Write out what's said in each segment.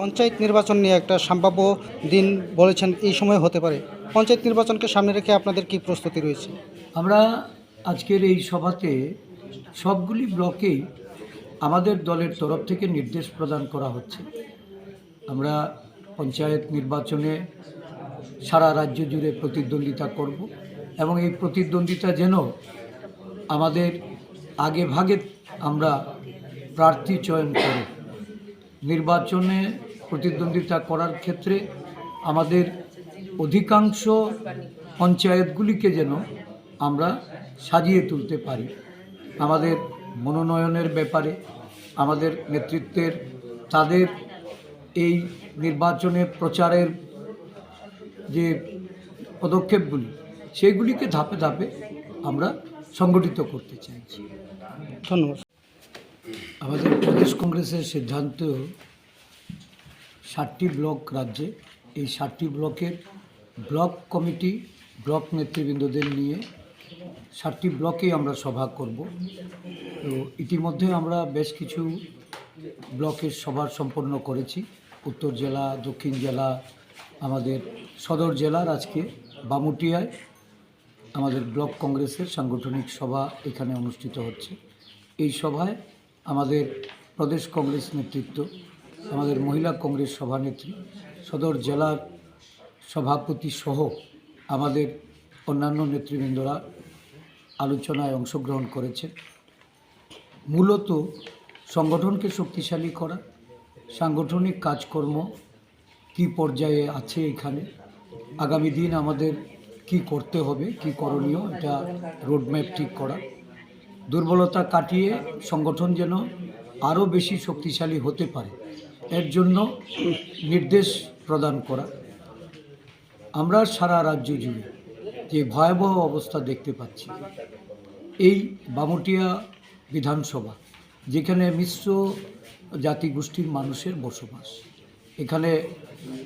পঞ্চায়েত নির্বাচন নিয়ে একটা সম্ভাব্য দিন বলেছেন, এই সময় হতে পারে। পঞ্চায়েত নির্বাচনকে সামনে রেখে আপনাদের কি প্রস্তুতি রয়েছে? আমরা আজকের এই সভাতে সবগুলি ব্লকেই আমাদের দলের তরফ থেকে নির্দেশ প্রদান করা হচ্ছে। আমরা পঞ্চায়েত নির্বাচনে সারা রাজ্য জুড়ে প্রতিদ্বন্দ্বিতা করব এবং এই প্রতিদ্বন্দ্বিতা যেন আমাদের আগে ভাগে আমরা প্রার্থী চয়ন করি নির্বাচনে প্রতিদ্বন্দ্বিতা করার ক্ষেত্রে আমাদের অধিকাংশ পঞ্চায়েতগুলিকে যেন আমরা সাজিয়ে তুলতে পারি। আমাদের মনোনয়নের ব্যাপারে আমাদের নেতৃত্বের তাদের এই নির্বাচনে প্রচারের যে পদক্ষেপগুলি সেগুলিকে ধাপে ধাপে আমরা সংগঠিত করতে চাইছি। ধন্যবাদ। আমাদের প্রদেশ কংগ্রেসের সিদ্ধান্ত ষাটটি ব্লক রাজ্যে। এই ষাটটি ব্লকের ব্লক কমিটি, ব্লক নেতৃবৃন্দদের নিয়ে ষাটটি ব্লকেই আমরা সভা করব। তো ইতিমধ্যে আমরা বেশ কিছু ব্লকের সভা সম্পন্ন করেছি। উত্তর জেলা, দক্ষিণ জেলা, আমাদের সদর জেলার আজকে বামুটিয়ায় আমাদের ব্লক কংগ্রেসের সাংগঠনিক সভা এখানে অনুষ্ঠিত হচ্ছে। এই সভায় আমাদের প্রদেশ কংগ্রেস নেতৃত্ব আমাদের মহিলা কংগ্রেস সভানেত্রী, সদর জেলার সভাপতি সহ আমাদের অন্যান্য নেতৃবৃন্দরা আলোচনায় অংশগ্রহণ করেছেন। মূলত সংগঠনকে শক্তিশালী করা, সাংগঠনিক কাজকর্ম কি পর্যায়ে আছে এখানে, আগামী দিন আমাদের কি করতে হবে, কি করণীয়, এটা রোডম্যাপ ঠিক করা, দুর্বলতা কাটিয়ে সংগঠন যেন আরও বেশি শক্তিশালী হতে পারে। এর জন্য নির্দেশ প্রদান করা। আমরা সারা রাজ্য জুড়ে যে ভয়াবহ অবস্থা দেখতে পাচ্ছি, এই বামুটিয়া বিধানসভা, যেখানে মিশ্র জাতিগোষ্ঠীর মানুষের বসবাস, এখানে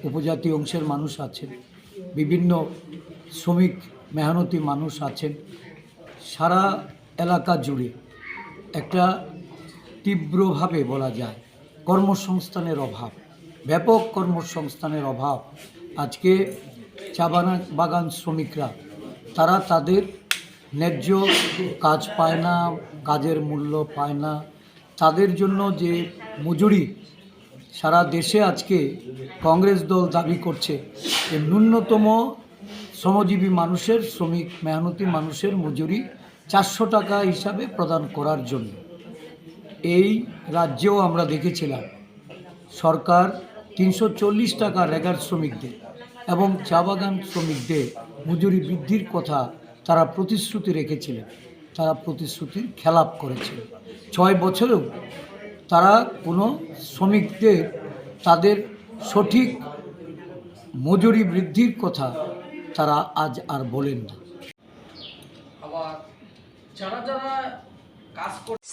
উপজাতি অংশের মানুষ আছেন, বিভিন্ন শ্রমিক মেহনতি মানুষ আছেন। সারা এলাকা জুড়ে একটা তীব্রভাবে বলা যায় কর্মসংস্থানের অভাব, ব্যাপক কর্মসংস্থানের অভাব। আজকে চা বাগান শ্রমিকরা, তারা তাদের ন্যায্য কাজ পায় না, কাজের মূল্য পায় না। তাদের জন্য যে মজুরি সারা দেশে আজকে কংগ্রেস দল দাবি করছে যে ন্যূনতম শ্রমজীবী মানুষের, শ্রমিক মেহনতি মানুষের মজুরি চারশো টাকা হিসাবে প্রদান করার জন্য। এই রাজ্যেও আমরা দেখেছিলাম। সরকার তিনশো চল্লিশ টাকা রেগার শ্রমিকদের এবং চা বাগান শ্রমিকদের মজুরি বৃদ্ধির কথা তারা প্রতিশ্রুতি রেখেছিলেন। তারা প্রতিশ্রুতির খেলাপ করেছিল। ছয় বছরেও তারা কোনো শ্রমিকদের তাদের সঠিক মজুরি বৃদ্ধির কথা তারা আজ আর বলেন না।